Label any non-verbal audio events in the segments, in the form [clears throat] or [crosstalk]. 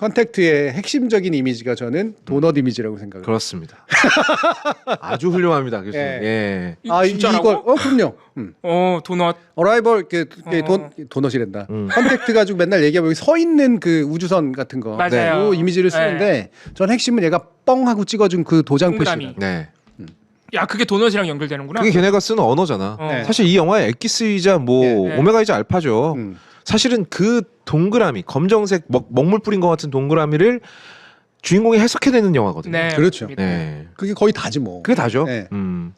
컨택트의 핵심적인 이미지가 저는 도넛 이미지라고 생각을. 그렇습니다. 아주 훌륭합니다, 교수님. 예. 예. 이거 아 진짜라고? 이걸 어 그럼요. 음. 어 도넛. 어라이벌 그, 그 어. 돈 도넛이란다. 음. 컨택트 가지고 맨날 얘기하면 여기 서 있는 그 우주선 같은 거. 맞아요. 그 이미지를 쓰는데 전 핵심은 얘가 뻥 하고 찍어준 그 도장 동그라미. 표시. 네. 야 그게 도넛이랑 연결되는구나. 그게 걔네가 쓰는 언어잖아. 어. 네. 사실 이 영화의 엑기스이자 뭐 예. 예. 오메가이자 알파죠. 음. 사실은 그 동그라미, 검정색 먹, 먹물 뿌린 것 같은 동그라미를 주인공이 해석해내는 영화거든요. 네. 그렇죠. 맞습니다. 네. 그게 거의 다지 뭐. 그게 다죠. 네. 음.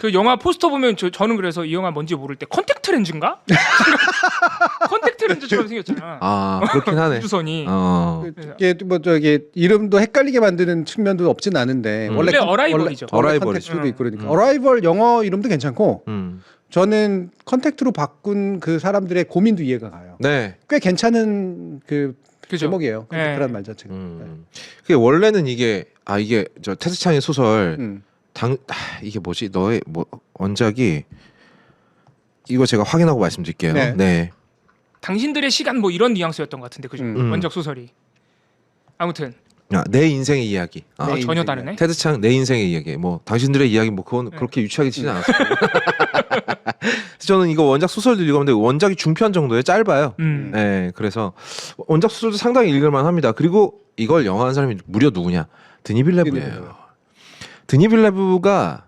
그 영화 포스터 보면 저, 저는 그래서 이 영화 뭔지 모를 때 컨택트 렌즈인가? [laughs] 컨택트 렌즈처럼 생겼잖아. 아 그렇긴 하네. 우주선이. 어. 그- 이게 뭐 저기 이름도 헷갈리게 만드는 측면도 없진 않은데 음. 원래 원래 컨- 어라이벌이죠. 원래 어라이벌이죠. 컨택트도 있고 그러니까 음. 어라이벌 영어 이름도 괜찮고 음. 저는 컨택트로 바꾼 그 사람들의 고민도 이해가 가요. 네. 꽤 괜찮은 그 그죠? 제목이에요. 네. 컨택트란 말 자체가. 음. 그게 원래는 이게 아 이게 저 테스창의 소설 음. 당 아, 이게 뭐지 너의 뭐 원작이 이거 제가 확인하고 말씀드릴게요. 네. 네. 당신들의 시간 뭐 이런 뉘앙스였던 것 같은데 그죠? 음. 원작 소설이. 아무튼 아, 내 인생의 이야기. 아, 네. 어, 전혀. 다르네. 테드창 내 인생의 이야기. 뭐 당신들의 이야기 뭐 그건 네. 그렇게 유치하게 치진 않았어요. [laughs] 저는 이거 원작 소설도 읽었는데 원작이 중편 정도에 짧아요. 음. 네, 그래서 원작 소설도 상당히 읽을만 합니다. 그리고 이걸 영화한 사람이 무려 누구냐? 드니빌레브예요. 드니빌레브. 드니빌레브가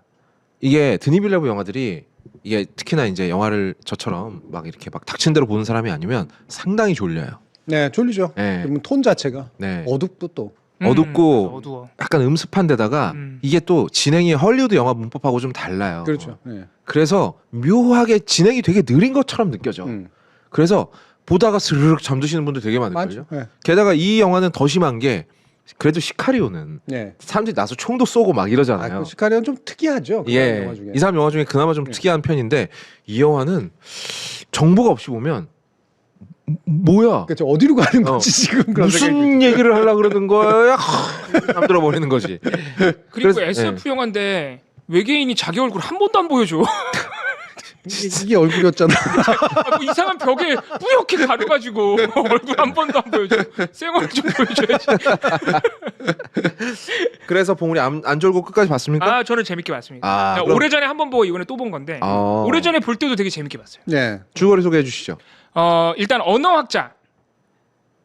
이게 드니빌레브 영화들이 이게 특히나 이제 영화를 저처럼 막 이렇게 막 닥친 대로 보는 사람이 아니면 상당히 졸려요. 네, 졸리죠. 네. 그러면 톤 자체가 네. 어둡고 또. 음, 어둡고 어두워. 약간 음습한 데다가 음. 이게 또 진행이 헐리우드 영화 문법하고 좀 달라요. 그렇죠. 네. 그래서 묘하게 진행이 되게 느린 것처럼 느껴져. 음. 그래서 보다가 스르륵 잠드시는 분들 되게 많을걸요. 맞죠. 네. 게다가 이 영화는 더 심한 게 그래도 시카리오는 네. 사람들이 나서 총도 쏘고 막 아, 이러잖아요. 그 시카리온 좀 특이하죠. 그 예, 영화 중에. 이 사람 영화 중에 그나마 좀 예. 특이한 편인데 이 영화는 정보가 없이 보면 뭐- 뭐야? 그렇죠. 어디로 가는 어. 건지 지금 그런 생각이 무슨 얘기를 하려 그러는 거야? 잠들어 버리는 거지. 그리고 그래서- SF 영화인데 외계인이 자기 얼굴 한 번도 안 보여줘. 이게, 이게 얼굴이었잖아. 아, 뭐 이상한 벽에 뿌옇게 가려가지고 얼굴 한 번도 안 보여줘. 생얼 좀 보여줘야지. 그래서 봉우리 안, 안 졸고 끝까지 봤습니까? 아 저는 재밌게 봤습니다. 아, 그러니까 그럼- 오래 전에 한 번 보고 이번에 또 본 건데 아. 오래 전에 볼 때도 되게 재밌게 봤어요. 네. 줄거리 소개해 주시죠. 어 일단 언어학자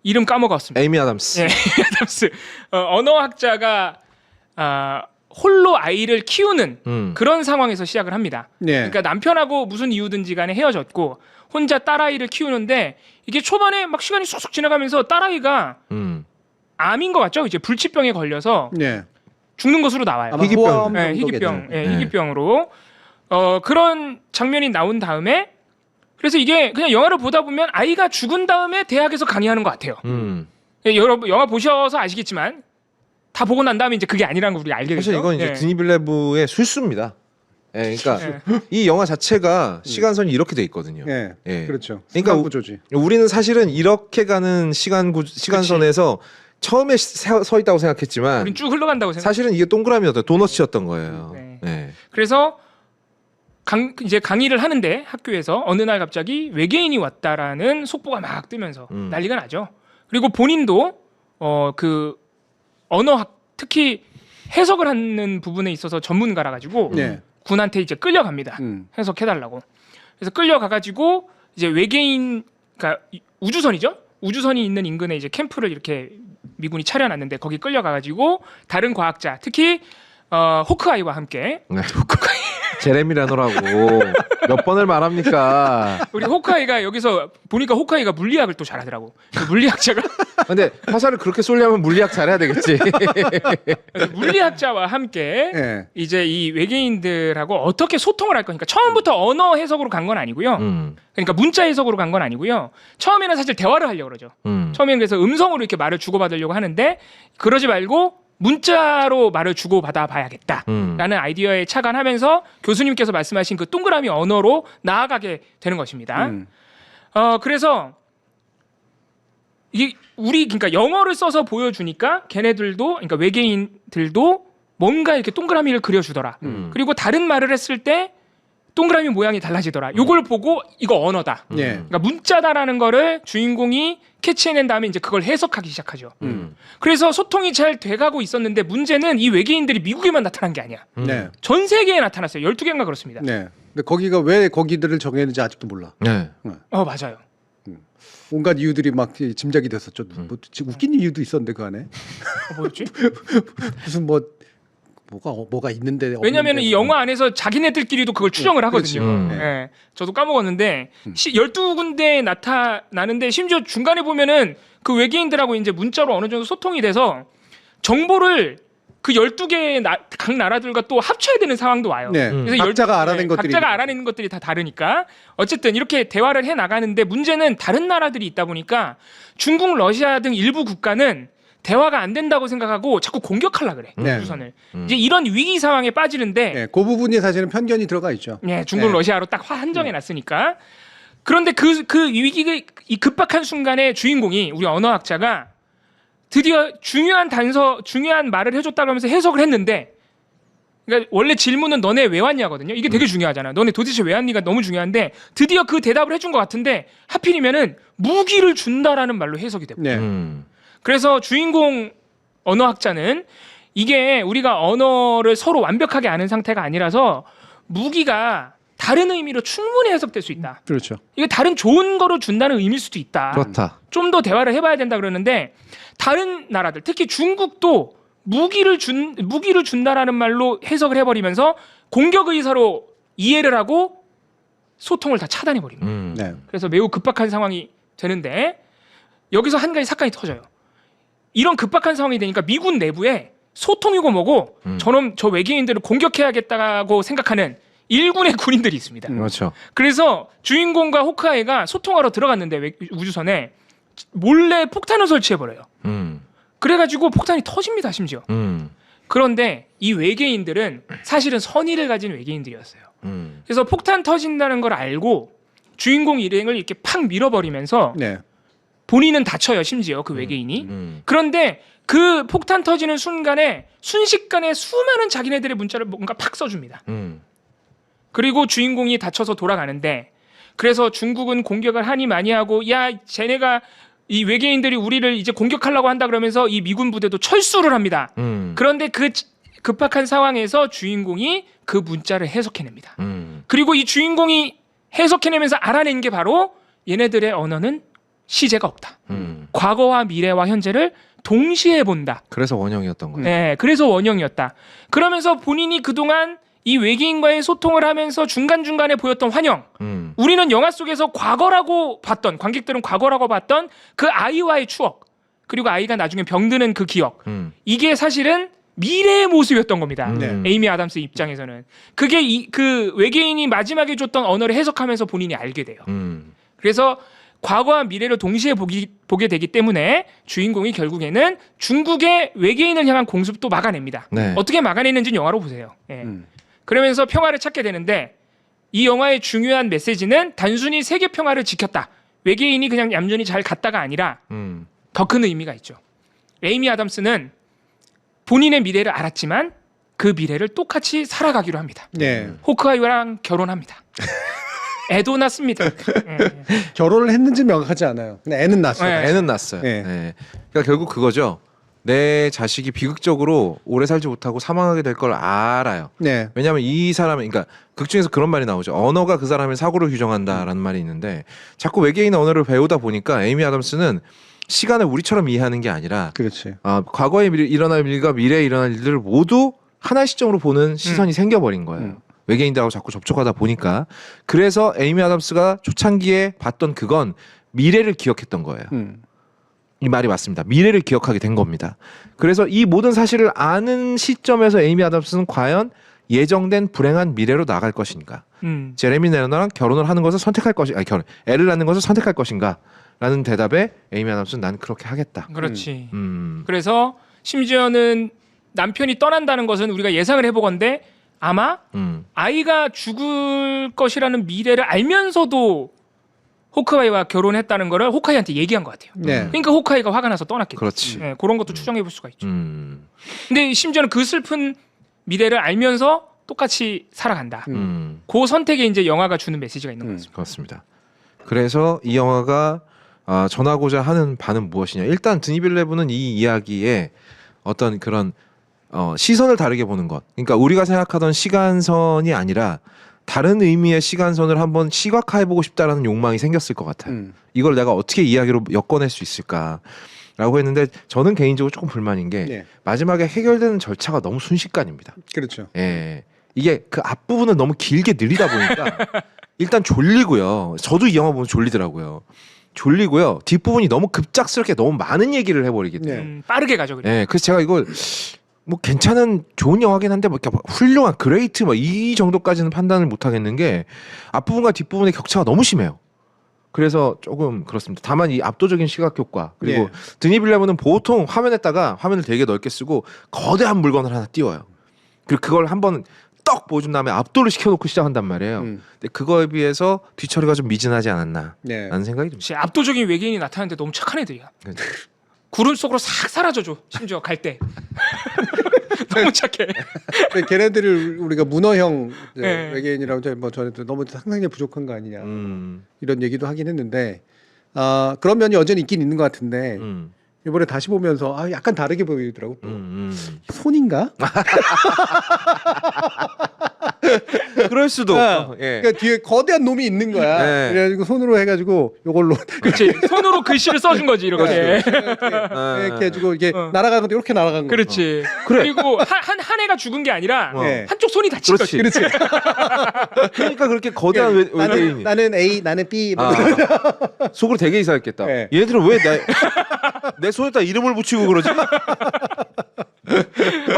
이름 까먹었습니다. 에이미 아담스. 예, [laughs] 아담스 어, 언어학자가 아, 홀로 아이를 키우는 음. 그런 상황에서 시작을 합니다. 네. 그러니까 남편하고 무슨 이유든지 간에 헤어졌고 혼자 딸아이를 키우는데 이게 초반에 막 시간이 쑥쑥 지나가면서 딸아이가 음. 암인 것 같죠? 이제 불치병에 걸려서 네. 죽는 것으로 나와요. 아마 희귀병. 호암 네, 정도겠죠. 희귀병, 예, 네. 희귀병으로 어, 그런 장면이 나온 다음에 그래서 이게 그냥 영화를 보다 보면 아이가 죽은 다음에 대학에서 강의하는 것 같아요. 음. 예, 여러분 영화 보셔서 아시겠지만 다 보고 난 다음에 이제 그게 아니라는 걸 우리가 알게 되죠. 사실 이건 이제 예. 드니빌레브의 술수입니다. 예, 그러니까 예. 이 영화 자체가 시간선이 이렇게 돼 있거든요. 네. 예. 그렇죠. 그러니까 구조지. 우리는 사실은 이렇게 가는 시간 구, 시간선에서 처음에 서, 서 있다고 생각했지만 우린 쭉 흘러간다고 생각. 사실은 이게 동그라미였던 도넛이었던 거예요. 네. 네. 그래서 강, 이제 강의를 하는데 학교에서 어느 날 갑자기 외계인이 왔다라는 속보가 막 뜨면서 음. 난리가 나죠. 그리고 본인도 어 그 언어학 특히 해석을 하는 부분에 있어서 전문가라 가지고 네. 군한테 이제 끌려갑니다. 음. 해석해달라고. 그래서 끌려가 가지고 이제 외계인, 그러니까 이- 우주선이죠. 우주선이 있는 인근에 이제 캠프를 이렇게 미군이 차려놨는데 거기 끌려가 가지고 다른 과학자, 특히 어, 호크아이와 함께 네. [laughs] 제레미 레노라고 몇 번을 말합니까? 우리 호크아이가 여기서 보니까 호크아이가 물리학을 또 잘하더라고. 그 물리학자가 근데 화살을 그렇게 쏠려면 물리학 잘해야 되겠지. 물리학자와 함께 네. 이제 이 외계인들하고 어떻게 소통을 할 거니까 처음부터 언어 해석으로 간 건 아니고요. 음, 그러니까 문자 해석으로 간 건 아니고요. 처음에는 사실 대화를 하려고 그러죠. 음. 처음에는 그래서 음성으로 이렇게 말을 주고받으려고 하는데 그러지 말고 문자로 말을 주고받아 봐야겠다. 음. 라는 아이디어에 착안하면서 교수님께서 말씀하신 그 동그라미 언어로 나아가게 되는 것입니다. 음. 어, 그래서 이 우리 그러니까 영어를 써서 보여주니까 걔네들도 그러니까 외계인들도 뭔가 이렇게 동그라미를 그려주더라. 음. 그리고 다른 말을 했을 때 동그라미 모양이 달라지더라. 요걸 보고 이거 언어다. 음. 예. 그러니까 문자다라는 거를 주인공이 캐치해낸 다음에 이제 그걸 해석하기 시작하죠. 음. 그래서 소통이 잘 돼가고 있었는데 문제는 이 외계인들이 미국에만 나타난 게 아니야. 음. 네. 전 세계에 나타났어요. 12개인가 그렇습니다. 네. 근데 거기가 왜 거기들을 정했는지 아직도 몰라. 네. 어, 맞아요. 온갖 이유들이 막 짐작이 됐었죠. 음. 뭐 웃긴 이유도 있었는데 그 안에 어, 뭐였지? [laughs] 무슨 뭐 뭐가 어, 뭐가 있는데 왜냐면 없는데. 이 영화 안에서 자기네들끼리도 그걸 추정을 그렇지. 하거든요. 음. 네. 예. 저도 까먹었는데 음. 시, 12군데 나타나는데 심지어 중간에 보면은 그 외계인들하고 이제 문자로 어느 정도 소통이 돼서 정보를 그 12개의 나, 각 나라들과 또 합쳐야 되는 상황도 와요. 네. 음. 그래서 각자가 열- 알아낸 네, 것들이 각자가 알아내는 것들이 다 다르니까 어쨌든 이렇게 대화를 해 나가는데 문제는 다른 나라들이 있다 보니까 중국, 러시아 등 일부 국가는 대화가 안 된다고 생각하고 자꾸 공격하려 그래 네. 우주선을 음. 이제 이런 위기 상황에 빠지는데 네, 그 부분이 사실은 편견이 들어가 있죠. 예, 중국, 네. 러시아로 딱 화- 한정해 놨으니까. 그런데 그, 그 위기, 이 급박한 순간에 주인공이 우리 언어학자가 드디어 중요한 단서, 중요한 말을 해줬다고 하면서 해석을 했는데, 그러니까 원래 질문은 너네 왜 왔냐거든요. 이게 음. 되게 중요하잖아. 너네 도대체 왜 왔니가 너무 중요한데, 드디어 그 대답을 해준 것 같은데, 하필이면은 무기를 준다라는 말로 해석이 되고. 네. 음. 그래서 주인공 언어학자는 이게 우리가 언어를 서로 완벽하게 아는 상태가 아니라서 무기가 다른 의미로 충분히 해석될 수 있다. 그렇죠. 이게 다른 좋은 거로 준다는 의미일 수도 있다. 그렇다. 좀 더 대화를 해봐야 된다 그러는데 다른 나라들, 특히 중국도 무기를 준 무기를 준다라는 말로 해석을 해버리면서 공격 의사로 이해를 하고 소통을 다 차단해 버립니다. 음. 네. 그래서 매우 급박한 상황이 되는데 여기서 한 가지 사건이 터져요. 이런 급박한 상황이 되니까 미군 내부에 소통이고 뭐고 음. 저놈 저 외계인들을 공격해야겠다고 생각하는 일군의 군인들이 있습니다. 음. 그렇죠. 그래서 주인공과 호크아이가 소통하러 들어갔는데 외- 우주선에 몰래 폭탄을 설치해 버려요. 음. 그래가지고 폭탄이 터집니다. 심지어. 음. 그런데 이 외계인들은 사실은 선의를 가진 외계인들이었어요. 음. 그래서 폭탄 터진다는 걸 알고 주인공 일행을 이렇게 팍 밀어버리면서 네. 본인은 다쳐요 심지어 그 외계인이 음. 그런데 그 폭탄 터지는 순간에 순식간에 수많은 자기네들의 문자를 뭔가 팍 써줍니다 음. 그리고 주인공이 다쳐서 돌아가는데 그래서 중국은 공격을 하니 많이 하고 야 쟤네가 이 외계인들이 우리를 이제 공격하려고 한다 그러면서 이 미군 부대도 철수를 합니다 음. 그런데 그 급박한 상황에서 주인공이 그 문자를 해석해냅니다 음. 그리고 이 주인공이 해석해내면서 알아낸 게 바로 얘네들의 언어는 시제가 없다 음. 과거와 미래와 현재를 동시에 본다. 그래서 원형이었던 거예요. 네, 그래서 원형이었다. 그러면서 본인이 그동안 이 외계인과의 소통을 하면서 중간중간에 보였던 환영, 음. 우리는 영화 속에서 과거라고 봤던, 관객들은 과거라고 봤던 그 아이와의 추억, 그리고 아이가 나중에 병드는 그 기억, 음. 이게 사실은 미래의 모습이었던 겁니다. 음. 에이미 아담스 입장에서는. 그게 이, 그 외계인이 마지막에 줬던 언어를 해석하면서 본인이 알게 돼요. 음. 그래서 과거와 미래를 동시에 보기, 보게 되기 때문에 주인공이 결국에는 중국의 외계인을 향한 공습도 막아냅니다. 네. 어떻게 막아내는지는 영화로 보세요. 예. 음. 그러면서 평화를 찾게 되는데 이 영화의 중요한 메시지는 단순히 세계 평화를 지켰다. 외계인이 그냥 얌전히 잘 갔다가 아니라 음. 더 큰 의미가 있죠. 에이미 아담스는 본인의 미래를 알았지만 그 미래를 똑같이 살아가기로 합니다. 네. 호크아이랑 결혼합니다. [laughs] 애도 낳습니다. 예. [laughs] 결혼을 했는지 명확하지 않아요. 근데 애는 낳았어요. 네. 애는 났어요. 네. 네. 그러니까 결국 그거죠. 내 자식이 비극적으로 오래 살지 못하고 사망하게 될 걸 알아요. 네. 왜냐하면 이 사람은 그러니까 극 중에서 그런 말이 나오죠. 언어가 그 사람의 사고를 규정한다라는 말이 있는데 자꾸 외계인 언어를 배우다 보니까 에이미 아담스는 시간을 우리처럼 이해하는 게 아니라 그렇지. 아, 과거에 미- 일어날 일과 미래에 일어날 일들을 모두 하나의 시점으로 보는 시선이 생겨버린 거예요. 음. 외계인들하고 자꾸 접촉하다 보니까 그래서 에이미 아담스가 초창기에 봤던 그건 미래를 기억했던 거예요. 음. 이 말이 맞습니다. 미래를 기억하게 된 겁니다. 그래서 이 모든 사실을 아는 시점에서 에이미 아담스는 과연 예정된 불행한 미래로 나갈 것인가? 음. 제레미 레너랑 결혼을 하는 것을 선택할 것이 아니 결혼 애를 낳는 것을 선택할 것인가? 라는 대답에 에이미 아담스는 난 그렇게 하겠다. 그렇지. 음. 그래서 심지어는 남편이 떠난다는 것은 우리가 예상을 해보건데 아마 음. 아이가 죽을 것이라는 미래를 알면서도 호크아이와 결혼했다는 거를 호크아이한테 얘기한 것 같아요. 네. 그러니까 호크아이가 화가 나서 떠났겠죠. 그렇지. 네, 그런 것도 추정해 볼 수가 있죠. 음. 근데 심지어는 그 슬픈 미래를 알면서 똑같이 살아간다. 음. 음. 그 선택에 이제 영화가 주는 메시지가 있는 음. 것 같습니다. 그렇습니다. 그래서 이 영화가 아, 전하고자 하는 바는 무엇이냐? 일단 드니빌레브는 이 이야기에 어떤 그런 어, 시선을 다르게 보는 것. 그러니까 우리가 생각하던 시간선이 아니라 다른 의미의 시간선을 한번 시각화해 보고 싶다라는 욕망이 생겼을 것 같아요. 음. 이걸 내가 어떻게 이야기로 엮어낼 수 있을까 라고 했는데 저는 개인적으로 조금 불만인 게 예. 마지막에 해결되는 절차가 너무 순식간입니다. 그렇죠. 예. 이게 그 앞부분은 너무 길게 느리다 보니까 [laughs] 일단 졸리고요. 저도 이 영화 보면 졸리더라고요. 졸리고요. 뒷부분이 너무 급작스럽게 너무 많은 얘기를 해버리기 때문에. 네. 음, 빠르게 가죠. 그래. 예. 그래서 제가 이걸 뭐 괜찮은 좋은 영화긴 한데 뭐 이렇게 막 훌륭한 그레이트 뭐 이 정도까지는 판단을 못 하겠는 게 앞부분과 뒷부분의 격차가 너무 심해요. 그래서 조금 그렇습니다. 다만 이 압도적인 시각 효과 그리고 예. 드니빌레브는 보통 화면에다가 화면을 되게 넓게 쓰고 거대한 물건을 하나 띄워요. 그리고 그걸 한번 떡 보여준 다음에 압도를 시켜놓고 시작한단 말이에요. 음. 근데 그거에 비해서 뒤처리가 좀 미진하지 않았나 라는 네. 생각이 듭니다. 압도적인 외계인이 나타나는데 너무 착한 애들이야. 네. 구름 속으로 싹 사라져줘. 심지어 갈 때. [laughs] 너무 착해. 근데 걔네들을 우리가 문어형 이제 네. 외계인이라고 이제 뭐 전에도 너무 상상력이 부족한 거 아니냐 음, 이런 얘기도 하긴 했는데 아 그런 면이 여전히 있긴 있는 것 같은데 음, 이번에 다시 보면서 아 약간 다르게 보이더라고. 또. 음, 음. 손인가? [laughs] [laughs] 그럴 수도. 아, 예. 그러니까 뒤에 거대한 놈이 있는 거야. 네. 그래가지고 손으로 해가지고 요걸로 그렇지. 손으로 글씨를 써준 거지 이렇게. 이렇게, 이렇게 해주고 이게 어. 날아가는 것도 이렇게 날아간 거. 그렇지. 그래. 그리고 한, 한, 한 애가 죽은 게 아니라 어. 네. 한쪽 손이 다친 그렇지. 거지. 그렇지. [laughs] 그러니까 그렇게 거대한 외, 나는 외계인이. 나는 A, 나는 B. 뭐 아, [laughs] 속으로 되게 이상했겠다. 네. 얘네들은 왜내 손에다 이름을 붙이고 그러지?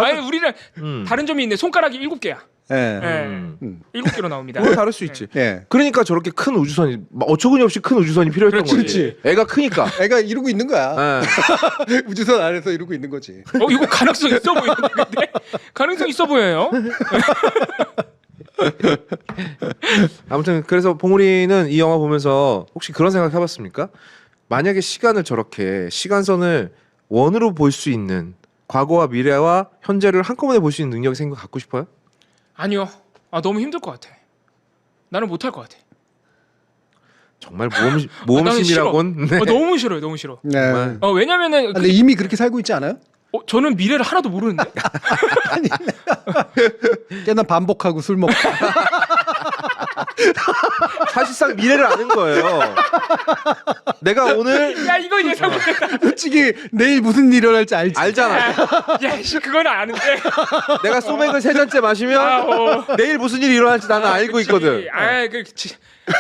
아니 우리는 음. 다른 점이 있네. 손가락이 일곱 개야. 예. 예. 음. 음. 일곱 개로 나옵니다. 그건 다를 수 있지. 예. 그러니까 저렇게 큰 우주선이 막 어처구니 없이 큰 우주선이 필요했던 그렇지. 거지. 애가 크니까. [laughs] 애가 이러고 있는 거야. 예. [laughs] 우주선 안에서 이러고 있는 거지. 어 이거 가능성 있어 보이는데 근데 가능성 있어 보여요. [laughs] 아무튼 그래서 봉우리는 이 영화 보면서 혹시 그런 생각 해봤습니까? 만약에 시간을 저렇게 시간선을 원으로 볼 수 있는 과거와 미래와 현재를 한꺼번에 볼 수 있는 능력이 생겨 갖고 싶어요? 아니요. 아 너무 힘들 것 같아. 나는 못할 것 같아. 정말 모험 모험심이라곤. 네. 어, 너무 싫어요. 너무 싫어. 네. 정말. 어 왜냐면은 아, 근데 이미 그렇게 살고 있지 않아요? 어, 저는 미래를 하나도 모르는데. [laughs] [laughs] 꽤나 반복하고 술 먹고. [laughs] [laughs] 사실상 미래를 아는 거예요. 내가 오늘 야 이거 예상 못했다. 솔직히 내일 무슨 일이 일어날지 알지. 알잖아. 야 씨, 그건 아는데. 내가 소맥을 세 잔째 마시면 아, 어. 내일 무슨 일이 일어날지 나는 알고 있거든. 아그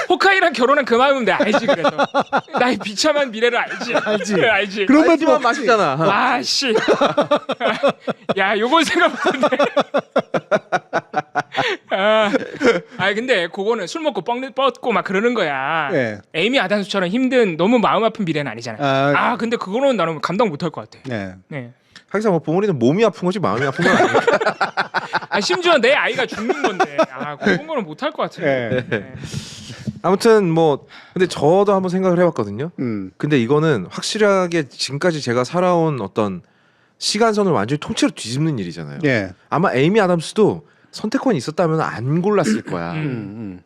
호카이랑 결혼한 그 마음은 내가 알지 그래서. 나의 비참한 미래를 알지. 알지. 알지. 그런 알지만 없지. 마시잖아. 아 씨. 야, 요걸 생각 못했네. [laughs] 아, 아, 근데 그거는 술 먹고 뻥 뻗고 막 그러는 거야. 예. 에이미 아단수처럼 힘든 너무 마음 아픈 미래는 아니잖아. 아, 아, 근데 그거는 나는 감당 못 할 것 같아. 네. 네. 하기사 뭐 봉우리는 몸이 아픈 거지 마음이 아픈 건 아니야. [laughs] 아, 심지어 내 아이가 죽는 건데. 아, 그런 거는 못 할 것 같아. 예. 네. 아무튼 뭐 근데 저도 한번 생각을 해봤거든요. 음. 근데 이거는 확실하게 지금까지 제가 살아온 어떤 시간선을 완전히 통째로 뒤집는 일이잖아요. 예. 아마 에이미 아담스도 선택권이 있었다면 안 골랐을 거야. 음. 음.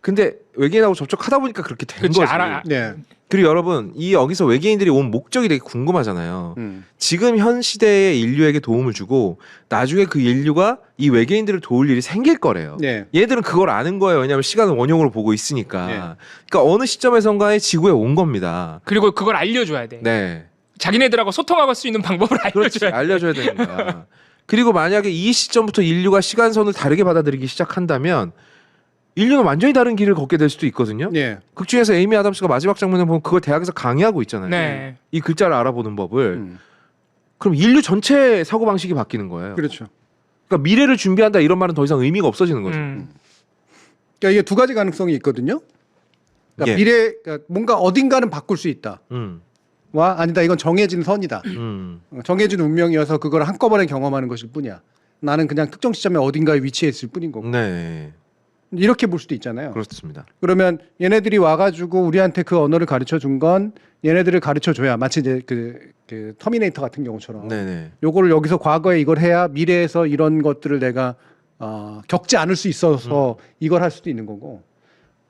근데 외계인하고 접촉하다 보니까 그렇게 된 그치, 거지. 알아. 예. 그리고 여러분 이 여기서 외계인들이 온 목적이 되게 궁금하잖아요. 음. 지금 현 시대의 인류에게 도움을 주고 나중에 그 인류가 이 외계인들을 도울 일이 생길 거래요. 예. 얘들은 그걸 아는 거예요. 왜냐하면 시간을 원형으로 보고 있으니까. 예. 그러니까 어느 시점에선가에 지구에 온 겁니다. 그리고 그걸 알려줘야 돼. 네, 자기네들하고 소통할 수 있는 방법을 그렇지. 알려줘야 돼. 알려줘야 되는 거야. [laughs] 그리고 만약에 이 시점부터 인류가 시간선을 다르게 받아들이기 시작한다면 인류는 완전히 다른 길을 걷게 될 수도 있거든요. 예. 극 중에서 에이미 아담스가 마지막 장면에 보면 그걸 대학에서 강의하고 있잖아요. 네. 이 글자를 알아보는 법을. 음. 그럼 인류 전체 사고 방식이 바뀌는 거예요. 그렇죠. 그러니까 미래를 준비한다 이런 말은 더 이상 의미가 없어지는 거죠. 음. 그러니까 이게 두 가지 가능성이 있거든요. 그러니까 예. 미래 그러니까 뭔가 어딘가는 바꿀 수 있다. 음, 와 아니다 이건 정해진 선이다. 음, 어, 정해진 운명이어서 그걸 한꺼번에 경험하는 것일 뿐이야. 나는 그냥 특정 시점에 어딘가에 위치해 있을 뿐인 거고. 네, 이렇게 볼 수도 있잖아요. 그렇습니다. 그러면 얘네들이 와가지고 우리한테 그 언어를 가르쳐 준 건 얘네들을 가르쳐 줘야 마치 이제 그, 그 터미네이터 같은 경우처럼 네, 네. 요거를 여기서 과거에 이걸 해야 미래에서 이런 것들을 내가 어, 겪지 않을 수 있어서 음. 이걸 할 수도 있는 거고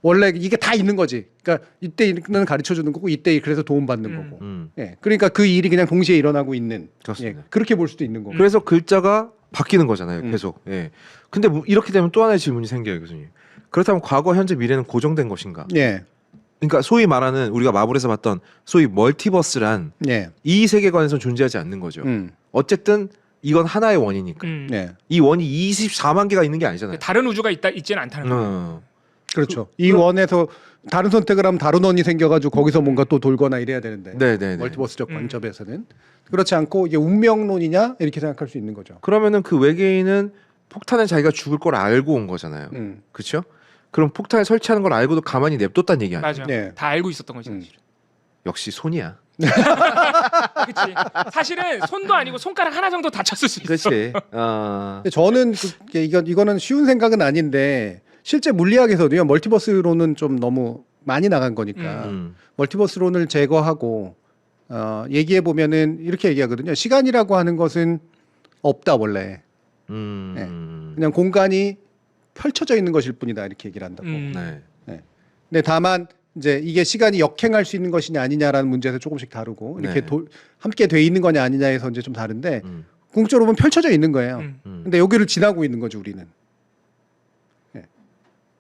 원래 이게 다 있는 거지. 그러니까 이때는 가르쳐 주는 거고 이때 그래서 도움 받는 음. 거고. 음. 예. 그러니까 그 일이 그냥 동시에 일어나고 있는. 그렇습니다. 예. 그렇게 볼 수도 있는 거고. 그래서 글자가 바뀌는 거잖아요, 음. 계속. 예. 근데 뭐 이렇게 되면 또 하나의 질문이 생겨요, 교수님. 그렇다면 과거, 현재, 미래는 고정된 것인가? 예. 그러니까 소위 말하는 우리가 마블에서 봤던 소위 멀티버스란 예. 이 세계관에서 존재하지 않는 거죠. 음. 어쨌든 이건 하나의 원이니까. 음. 예. 이 원이 24만 개가 있는 게 아니잖아요. 다른 우주가 있다 있지는 않다는 거예요. 어. 그렇죠. 이 원에서 다른 선택을 하면 다른 원이 생겨가지고 거기서 뭔가 또 돌거나 이래야 되는데 네, 네, 네. 멀티버스적 음. 관점에서는 그렇지 않고 이게 운명론이냐 이렇게 생각할 수 있는 거죠. 그러면은 그 외계인은 폭탄에 자기가 죽을 걸 알고 온 거잖아요. 음. 그렇죠? 그럼 폭탄을 설치하는 걸 알고도 가만히 냅뒀다는 얘기 아니에요? 맞아. 네. 다 알고 있었던 거지 음. 사실은. 역시 손이야. [laughs] 그치. 사실은 손도 아니고 손가락 하나 정도 다쳤을 수 있어. 그렇지. [laughs] 어... 근데 저는 그, 이건 이거는 쉬운 생각은 아닌데 실제 물리학에서도요 멀티버스론은 좀 너무 많이 나간 거니까 음. 멀티버스론을 제거하고 어, 얘기해 보면은 이렇게 얘기하거든요. 시간이라고 하는 것은 없다 원래 음. 그냥 공간이 펼쳐져 있는 것일 뿐이다 이렇게 얘기를 한다고. 음. 네. 근데 다만 이제 이게 시간이 역행할 수 있는 것이냐 아니냐라는 문제에서 조금씩 다르고 이렇게 네. 도- 함께 돼 있는 거냐 아니냐에서 이제 좀 다른데 음. 궁극적으로 보면 펼쳐져 있는 거예요. 음. 음. 근데 여기를 지나고 있는 거죠 우리는.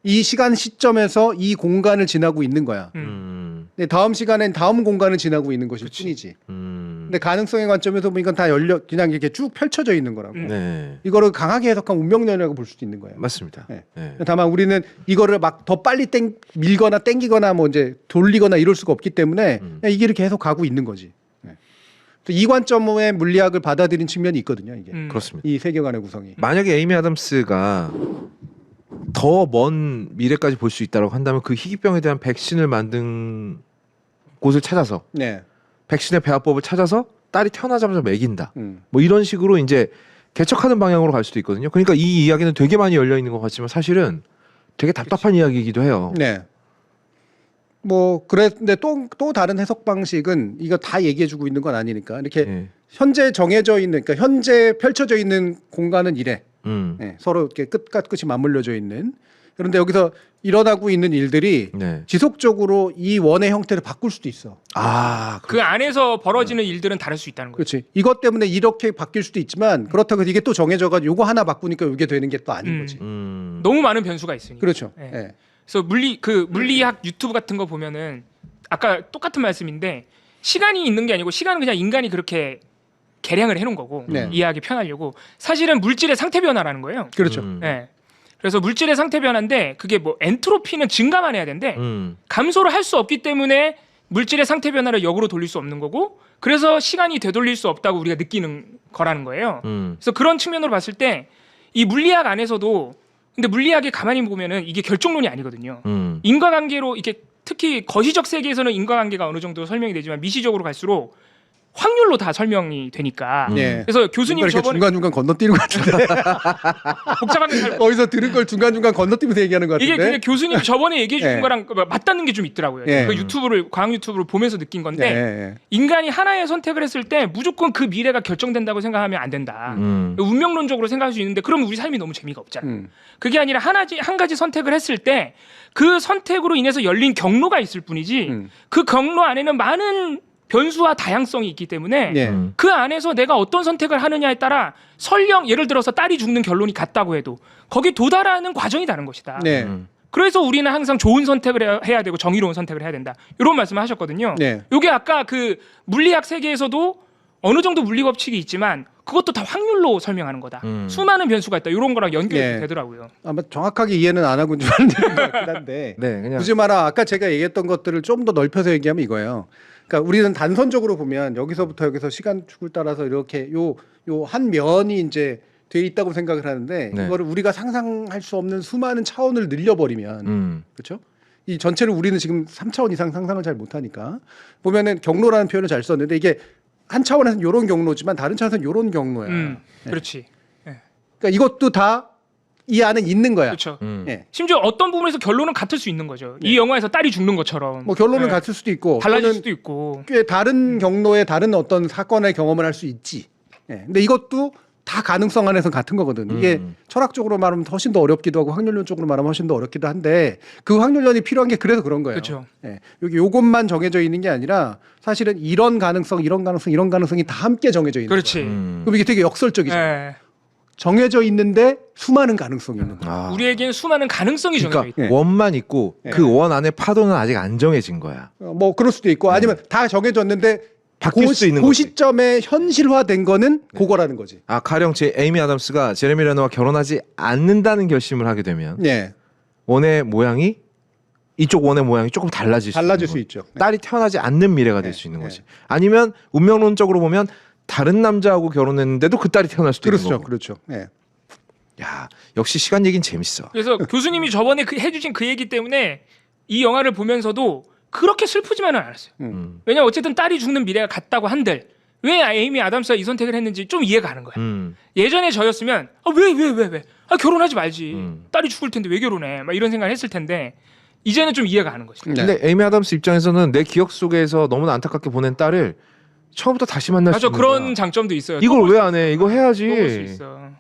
예. 이 시간 시점에서 이 공간을 지나고 있는 거야. 음. 음. 근데 다음 시간엔 다음 공간을 지나고 있는 것일 그치. 뿐이지. 음. 근데 가능성의 관점에서 보면 이건 다 열려 그냥 이렇게 쭉 펼쳐져 있는 거라고. 음. 네. 이거를 강하게 해석한 운명론이라고 볼 수도 있는 거예요. 맞습니다. 네. 네. 다만 우리는 이거를 막 더 빨리 땡 밀거나 땡기거나 뭐 이제 돌리거나 이럴 수가 없기 때문에 음. 그냥 이게 이렇게 계속 가고 있는 거지. 네. 그래서 이 관점의 물리학을 받아들인 측면이 있거든요. 이게 음. 그렇습니다. 이 세계관의 구성이. 만약에 에이미 아담스가 더 먼 미래까지 볼 수 있다고 한다면 그 희귀병에 대한 백신을 만든 곳을 찾아서 네. 백신의 배합법을 찾아서 딸이 태어나자마자 먹인다. 음. 뭐 이런 식으로 이제 개척하는 방향으로 갈 수도 있거든요. 그러니까 이 이야기는 되게 많이 열려 있는 것 같지만 사실은 되게 답답한 이야기이기도 해요. 네. 뭐 그랬는데 또 또 다른 해석 방식은 이거 다 얘기해 주고 있는 건 아니니까 이렇게 예. 현재 정해져 있는 그러니까 현재 펼쳐져 있는 공간은 이래. 음. 예, 서로 이렇게 끝과 끝이 맞물려져 있는. 그런데 여기서 일어나고 있는 일들이 네. 지속적으로 이 원의 형태를 바꿀 수도 있어. 아, 그 안에서 벌어지는 일들은 다를 수 있다는 거죠. 그렇지. 이것 때문에 이렇게 바뀔 수도 있지만 그렇다고 해서 이게 또 정해져가지고 요거 하나 바꾸니까 이게 되는 게 또 아닌 음. 거지. 음. 너무 많은 변수가 있으니까. 그렇죠. 네. 예. 그래서 물리 그 물리학 유튜브 같은 거 보면은 아까 똑같은 말씀인데 시간이 있는 게 아니고 시간은 그냥 인간이 그렇게 계량을 해놓은 거고 네. 이해하기 편하려고 사실은 물질의 상태 변화라는 거예요. 그렇죠. 음. 네. 그래서 물질의 상태 변화인데 그게 뭐 엔트로피는 증가만 해야 되는데 음. 감소를 할 수 없기 때문에 물질의 상태 변화를 역으로 돌릴 수 없는 거고 그래서 시간이 되돌릴 수 없다고 우리가 느끼는 거라는 거예요. 음. 그래서 그런 측면으로 봤을 때 이 물리학 안에서도 근데 물리학에 가만히 보면은 이게 결정론이 아니거든요. 음. 인과관계로 이게 특히 거시적 세계에서는 인과관계가 어느 정도 설명이 되지만 미시적으로 갈수록 확률로 다 설명이 되니까. 음. 예. 그래서 교수님 이렇게 저번에 중간 중간 건너뛰는 것 같은데 [laughs] 복잡한 게 잘. 거기서 들은 걸 중간 중간 건너뛰면서 얘기하는 것 같은데. 이게 근데 교수님 저번에 얘기해 주신 예. 거랑 맞닿는 게 좀 있더라고요. 예. 그 유튜브를 과학 유튜브를 보면서 느낀 건데 예, 예. 인간이 하나의 선택을 했을 때 무조건 그 미래가 결정된다고 생각하면 안 된다. 음. 운명론적으로 생각할 수 있는데 그러면 우리 삶이 너무 재미가 없잖아. 음. 그게 아니라 하나지 한 가지 선택을 했을 때 그 선택으로 인해서 열린 경로가 있을 뿐이지 음. 그 경로 안에는 많은 변수와 다양성이 있기 때문에 예. 음. 그 안에서 내가 어떤 선택을 하느냐에 따라 설령 예를 들어서 딸이 죽는 결론이 같다고 해도 거기 도달하는 과정이 다른 것이다. 네. 음. 그래서 우리는 항상 좋은 선택을 해야- 해야 되고 정의로운 선택을 해야 된다. 이런 말씀을 하셨거든요. 네. 요게 아까 그 물리학 세계에서도 어느 정도 물리 법칙이 있지만 그것도 다 확률로 설명하는 거다. 음. 수많은 변수가 있다. 이런 거랑 연결이 네. 되더라고요. 아마 정확하게 이해는 안 하고 있는 것 같긴 한데. [laughs] 네, 그냥 굳이 말아 아까 제가 얘기했던 것들을 좀 더 넓혀서 얘기하면 이거예요. 그러니까 우리는 단선적으로 보면 여기서부터 여기서 시간 축을 따라서 이렇게 요 요 한 면이 이제 돼 있다고 생각을 하는데 네. 이거를 우리가 상상할 수 없는 수많은 차원을 늘려버리면 음. 그렇죠? 이 전체를 우리는 지금 3차원 이상 상상을 잘 못하니까 보면은 경로라는 표현을 잘 썼는데 이게 한 차원에서는 요런 경로지만 다른 차원에서는 요런 경로야. 음, 네. 그렇지. 그러니까 이것도 다 이 안에 있는 거야. 그렇죠. 음. 예. 심지어 어떤 부분에서 결론은 같을 수 있는 거죠. 이 영화에서 딸이 죽는 것처럼. 뭐 결론은 네. 같을 수도 있고 달라질 또는 수도 있고. 꽤 다른 경로의 다른 어떤 사건의 경험을 할 수 있지. 예. 근데 이것도 다 가능성 안에서 같은 거거든. 이게 음. 철학적으로 말하면 훨씬 더 어렵기도 하고 확률론적으로 말하면 훨씬 더 어렵기도 한데 그 확률론이 필요한 게 그래서 그런 거예요. 그렇죠. 예. 여기 요것만 정해져 있는 게 아니라 사실은 이런 가능성, 이런 가능성, 이런 가능성이 다 함께 정해져 있는 그렇지. 거예요. 음. 그럼 이게 되게 역설적이죠. 예. 정해져 있는데 수많은 가능성이 있는 거예요. 아. 우리에겐 수많은 가능성이 정해져 그러니까 있다. 예. 원만 있고 예. 그 원 안에 파도는 아직 안 정해진 거야. 어, 뭐 그럴 수도 있고 아니면 다 정해졌는데 바뀔 그, 수 있는 그 거지. 시점에 현실화된 거는 그거라는 거지. 아 가령 제 에이미 아담스가 제레미 레너와 결혼하지 않는다는 결심을 하게 되면 예. 원의 모양이 이쪽 원의 모양이 조금 달라질 수 달라질 있는 수 거지. 있죠. 딸이 태어나지 않는 미래가 될 네, 수 있는 네. 거지. 아니면 운명론적으로 보면 다른 남자하고 결혼했는데도 그 딸이 태어날 수도 있는 그렇죠. 거고. 그렇죠. 예. 야 역시 시간 얘기는 재밌어. 그래서 [laughs] 교수님이 저번에 그 해주신 그 얘기 때문에 이 영화를 보면서도 그렇게 슬프지만은 않았어요. 음. 왜냐 면 어쨌든 딸이 죽는 미래가 같다고 한들 왜 에이미 아담스가 이 선택을 했는지 좀 이해가 가는 거야. 음. 예전에 저였으면 아, 왜 왜 왜 왜? 아 결혼하지 말지. 음. 딸이 죽을 텐데 왜 결혼해? 막 이런 생각을 했을 텐데 이제는 좀 이해가 가는 거지. 네. 근데 에이미 아담스 입장에서는 내 기억 속에서 너무나 안타깝게 보낸 딸을 처음부터 다시 만날 수 맞아 있는 그런 거야. 장점도 있어요. 이걸 왜 안 해? 이거 해야지. 볼수 있어.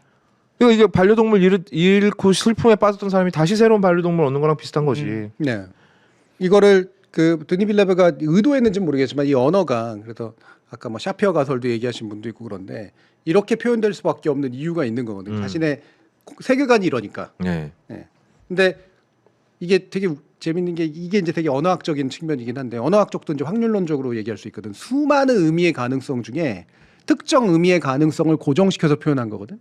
이거 이게 반려동물 잃, 잃고 슬픔에 빠졌던 사람이 다시 새로운 반려동물 얻는 거랑 비슷한 거지. 음. 네. 이거를 그 드니 빌레브가 의도했는지 는 모르겠지만 이 언어가 그래서 아까 뭐 샤피어 가설도 얘기하신 분도 있고 그런데 이렇게 표현될 수밖에 없는 이유가 있는 거거든요. 음. 자신의 세계관이 이러니까. 네. 근데 이게 되게 우- 재밌는 게 이게 이제 되게 언어학적인 측면이긴 한데 언어학적도 이제 확률론적으로 얘기할 수 있거든. 수많은 의미의 가능성 중에 특정 의미의 가능성을 고정시켜서 표현한 거거든.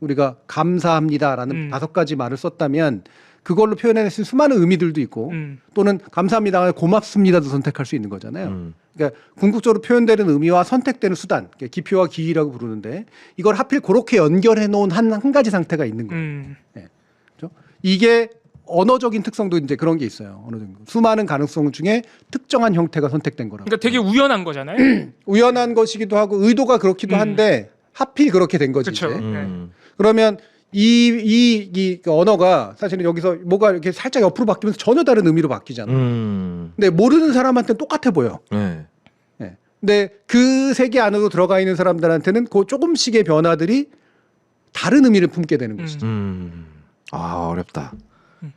우리가 감사합니다라는 음. 다섯 가지 말을 썼다면 그걸로 표현해낼 수 있는 수많은 의미들도 있고 음. 또는 감사합니다, 고맙습니다도 선택할 수 있는 거잖아요. 음. 그러니까 궁극적으로 표현되는 의미와 선택되는 수단, 그러니까 기표와 기의라고 부르는데 이걸 하필 그렇게 연결해 놓은 한, 한 가지 상태가 있는 거예요. 음. 그렇죠? 이게 언어적인 특성도 이제 그런 게 있어요. 어느 정도 수많은 가능성 중에 특정한 형태가 선택된 거라고. 그러니까 되게 우연한 거잖아요. [clears throat] 우연한 것이기도 하고 의도가 그렇기도 음. 한데 하필 그렇게 된 거지. 그쵸. 이제. 음. 그러면 이 이 이, 그 언어가 사실은 여기서 뭐가 이렇게 살짝 옆으로 바뀌면서 전혀 다른 의미로 바뀌잖아. 음. 근데 모르는 사람한테는 똑같아 보여. 네. 예. 근데 그 세계 안으로 들어가 있는 사람들한테는 그 조금씩의 변화들이 다른 의미를 품게 되는 것이죠. 음. 아 어렵다.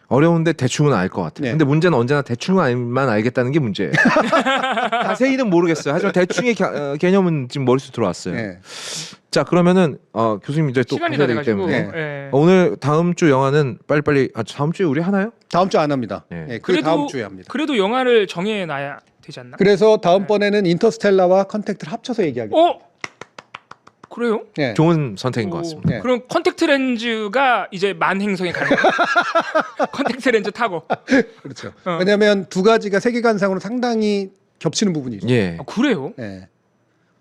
어려운데 대충은 알 것 같아. 네. 근데 문제는 언제나 대충만 알겠다는 게 문제예요. [laughs] 자세히는 모르겠어요. 하지만 대충의 겨- 어, 개념은 지금 머릿속 들어왔어요. 예. 자 그러면은 어, 교수님 이제 또 시간이 가셔야 되기 돼가지고. 때문에 예. 어, 오늘 다음 주 영화는 빨리빨리 아 다음 주에 우리 하나요? 다음 주 안 합니다. 네. 예, 그 그래도- 다음 주에 합니다. 그래도 영화를 정해 놔야 되지 않나? 그래서 다음번에는 인터스텔라와 컨택트를 합쳐서 얘기하겠습니다. 어? 그래요? 예. 좋은 선택인 것 오, 같습니다. 네. 그럼 컨택트 렌즈가 이제 만 행성에 가는 거야? [laughs] 컨택트 렌즈 타고. 그렇죠. 어. 왜냐하면 두 가지가 세계관상으로 상당히 겹치는 부분이 있어요. 예. 아, 그래요? 예.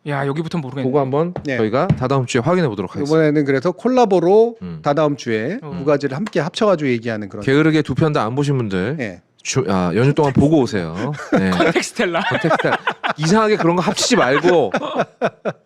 야 여기부터 모르겠네. 그거 한번 네. 저희가 다다음 주에 확인해 보도록 하겠습니다. 이번에는 그래서 콜라보로 음. 다다음 주에 어. 두 가지를 함께 합쳐가지고 얘기하는 그런. 게으르게 두 편 다 안 보신 분들 예. 주, 아, 연휴 동안 보고 오세요. 네. [laughs] 컨텍스텔라. 컨텍스트 이상하게 그런 거 합치지 말고 [laughs]